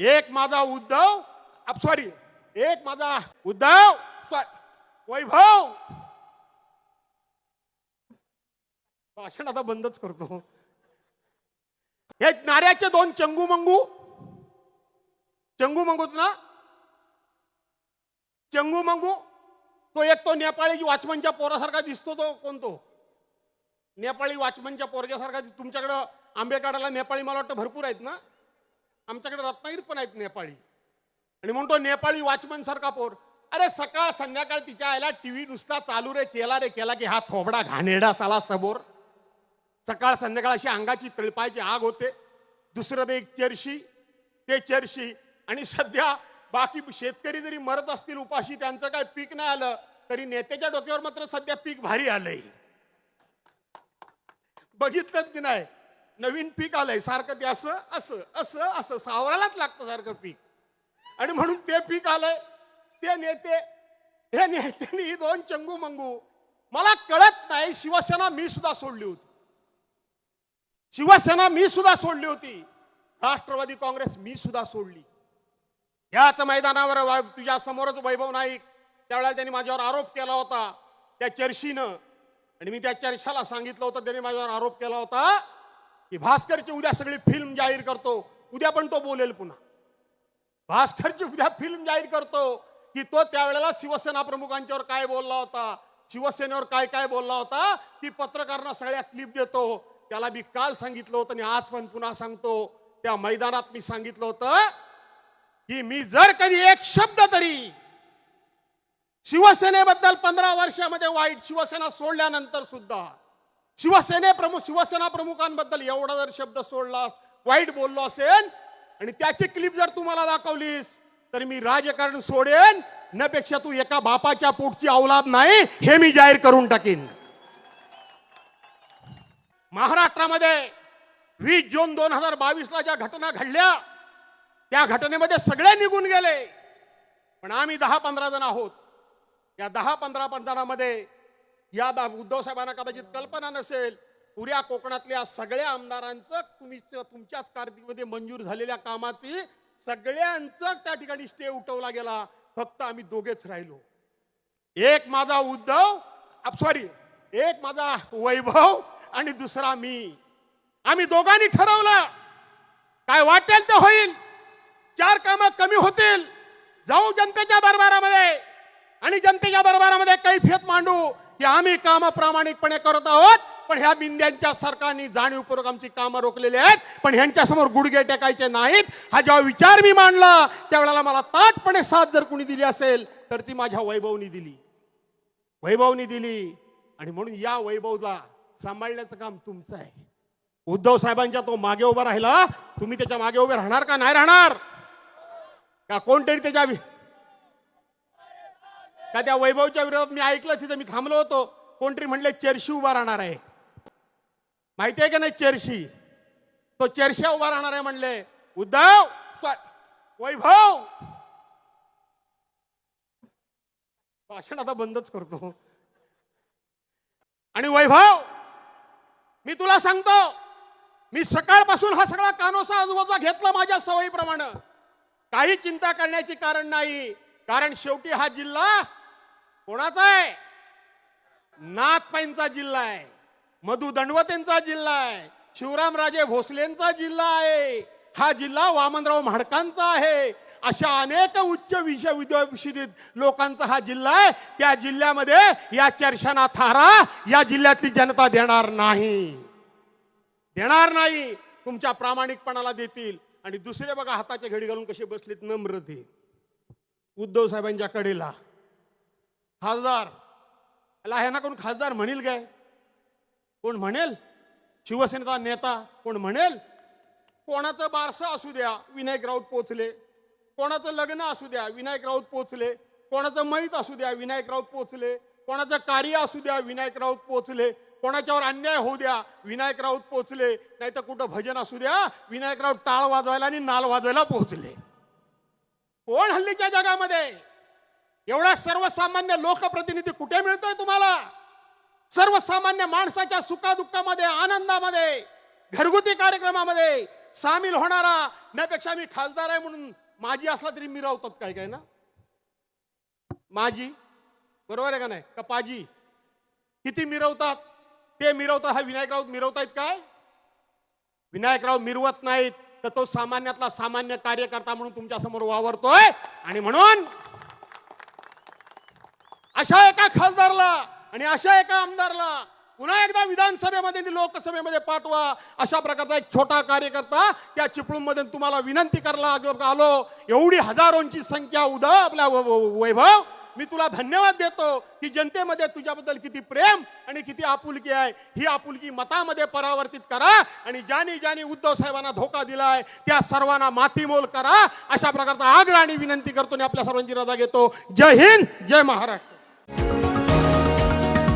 एक माझा उद्धव सॉरी एक माझा उद्धव सॉरी वैभव. भाषण आता बंदच करतो. हे नाऱ्याचे दोन चंगू मंगू. चंगू मंगूत ना? चंगू मंगू तो एक तो नेपाळी वाचमनच्या पोरासारखा दिसतो तो कोणतो नेपाळी वाचमनच्या पोरग्यासारखा तुमच्याकडं आंबे काढायला नेपाळी मला वाटतं भरपूर आहेत ना? आमच्याकडे रत्नागिरी पण आहेत नेपाळी. आणि म्हणतो नेपाळी वॉचमन सारखा पोर. अरे सकाळ संध्याकाळ तिच्या आईला टीव्ही नुसता चालू रे केला रे केला की हा थोबडा घाणेरडा साला समोर. सकाळ संध्याकाळ अशी अंगाची तळपायची आग होते. दुसरं ते एक चर्शी ते चर्शी. आणि सध्या बाकी शेतकरी जरी मरत असतील उपाशी त्यांचं काय पीक नाही आलं तरी नेत्याच्या डोक्यावर मात्र सध्या पीक भारी आलंय. बघितलंच की नाही? नवीन पीक आलंय सारखं ते असं असं असं असं सावरालाच लागतं सारखं पीक. आणि म्हणून ते पीक आलंय ते नेते हे नेत्यांनी दोन चंगू मंगू. मला कळत नाही शिवसेना मी सुद्धा सोडली होती. शिवसेना मी सुद्धा सोडली होती. राष्ट्रवादी काँग्रेस मी सुद्धा सोडली. याच मैदानावर तुझ्या समोरच वैभव नाईक त्यावेळेला त्यांनी माझ्यावर आरोप केला होता त्या चर्शीनं आणि मी त्या चर्चाला सांगितलं होतं त्यांनी माझ्यावर आरोप केला होता की भास्करची उद्या सगळी फिल्म जाहीर करतो उद्या पण तो बोलेल पुन्हा. भास्करची उद्या फिल्म जाहीर करतो की तो त्यावेळेला शिवसेना प्रमुखांच्यावर काय बोलला होता शिवसेनेवर काय काय बोलला होता ती पत्रकारांना सगळ्या क्लिप देतो. त्याला मी काल सांगितलं होतं आणि आज पण पुन्हा सांगतो. त्या मैदानात मी सांगितलं होतं की मी जर कधी एक शब्द तरी शिवसेनेबद्दल पंधरा वर्षामध्ये वाईट शिवसेना सोडल्यानंतर सुद्धा शिवसेने प्रमुख शिवसेना प्रमुखांबद्दल एवढा जर शब्द सोडला वाईट बोललो असेल आणि त्याची क्लिप जर तुम्हाला दाखवलीस तर मी राजकारण सोडेन नपेक्षा तू एका बापाच्या पोटची औलाद नाही हे मी जाहीर करून टाकीन. महाराष्ट्रामध्ये वीस जून दोन हजार बावीसला ज्या घटना घडल्या त्या घटनेमध्ये सगळे निघून गेले. पण आम्ही दहा पंधरा जण आहोत. या दहा पंधरा जणांमध्ये या दा- उद्धव साहेबांना कदाचित कल्पना नसेल. पुऱ्या कोकणातल्या सगळ्या आमदारांचं तुम्ही तुमच्याच कारकिर्दीमध्ये मंजूर झालेल्या कामाची सगळ्यांचं त्या ठिकाणी स्टे उठवला गेला. फक्त आम्ही दोघेच राहिलो. एक माझा उद्धव सॉरी एक माझा वैभव आणि दुसरा मी. आम्ही दोघांनी ठरवलं. काय वाटेल ते होईल. चार कामं कमी होतील. जाऊ जनतेच्या दरबारामध्ये. आणि जनतेच्या दरबारामध्ये कैफियत मांडू. की आम्ही कामं प्रामाणिकपणे करत आहोत पण ह्या बिंद्यांच्या सरकारने जाणीवपूर्वक आमची कामं रोखलेली आहेत पण ह्यांच्या समोर गुडघे टेकायचे नाहीत. हा जेव्हा विचार मी मांडला त्यावेळेला मला ताटपणे साथ जर कुणी दिली असेल तर ती माझ्या वैभवनी दिली. वैभवनी दिली. आणि म्हणून या वैभवला सांभाळण्याचं काम तुमचं आहे. उद्धव साहेबांच्या तो मागे उभा राहिला. तुम्ही त्याच्यामागे उभे राहणार का? नाही राहणार. का कोणतरी त्याच्या का त्या वैभवच्या विरोधात मी ऐकलं तिथं मी थांबलो होतो. कोणतरी म्हणले चेरशी उभा राहणार आहे. माहिती आहे का नाही चेरशी? तो चेरशा उभा राहणार आहे म्हणले उद्धव वैभव! भाषण आता बंदच करतो. आणि वैभव मी तुला सांगतो मी सकाळपासून हा सगळा कानोसा आजूबाजूला घेतला माझ्या सवयीप्रमाणे. काही चिंता करण्याची कारण नाही. कारण शेवटी हा जिल्हा कोणाचा आहे? नाथपाईंचा जिल्हा आहे. मधु दंडवतेंचा जिल्हा आहे. शिवरामराजे भोसलेंचा जिल्हा आहे. हा जिल्हा वामनराव म्हाडकांचा आहे. अशा अनेक उच्च विषय विद्यापीठित लोकांचा हा जिल्हा आहे. त्या जिल्ह्यामध्ये या चर्चाना थारा या जिल्ह्यातली जनता देणार नाही. देणार नाही. तुमच्या प्रामाणिकपणाला देतील. आणि दुसरे बघा हाताच्या घडी घालून कसे बसलेत नम्र ते उद्धव साहेबांच्या कडेला. खासदार. याला ह्यांना कोण खासदार म्हणेल काय? कोण म्हणेल? शिवसेनेचा नेता कोण म्हणेल? कोणाचं बारसं असू द्या विनायक राऊत पोचले कोणाचं लग्न असू द्या विनायक राऊत पोचले कोणाचं मैत असू द्या विनायक राऊत पोचले कोणाचं कार्य असू द्या विनायक राऊत पोचले कोणाच्यावर अन्याय होऊ द्या विनायक राऊत पोचले नाही तर कुठं भजन असू द्या विनायक राऊत टाळ वाजवायला आणि नाल वाजवायला पोहोचले. कोण हल्लीच्या जगामध्ये? एवढा सर्वसामान्य लोकप्रतिनिधी कुठे मिळतोय तुम्हाला? सर्वसामान्य माणसाच्या सुखादुःखामध्ये आनंदामध्ये घरगुती कार्यक्रमामध्ये सामील होणारा त्यापेक्षा मी खासदार आहे म्हणून माझी असला तरी मिरवतात काय काय ना? माझी बरोबर आहे का नाही? का पाजी? किती मिरवतात? ते मिरवतात हा विनायक राऊत मिरवतायत काय? विनायकराव मिरवत नाहीत तर तो सामान्यातला सामान्य कार्यकर्ता म्हणून तुमच्यासमोर वावरतोय. आणि म्हणून अशा एका खासदारला आणि अशा एका आमदारला पुन्हा एकदा विधानसभेमध्ये आणि लोकसभेमध्ये पाठवा. अशा प्रकारचा एक छोटा कार्यकर्ता त्या चिपळूणमध्ये तुम्हाला विनंती करायला आलो एवढी हजारोंची संख्या उदा आपल्या वैभव. मी तुला धन्यवाद देतो की जनतेमध्ये तुझ्याबद्दल किती प्रेम आणि किती आपुलकी आहे. ही आपुलकी मतामध्ये परावर्तित करा आणि ज्यानी ज्यानी उद्धव साहेबांना धोका दिलाय त्या सर्वांना मातीमोल करा. अशा प्रकारचा आग्रह आणि विनंती करतो आणि आपल्या सर्वांची रजा घेतो. जय हिंद जय महाराष्ट्र.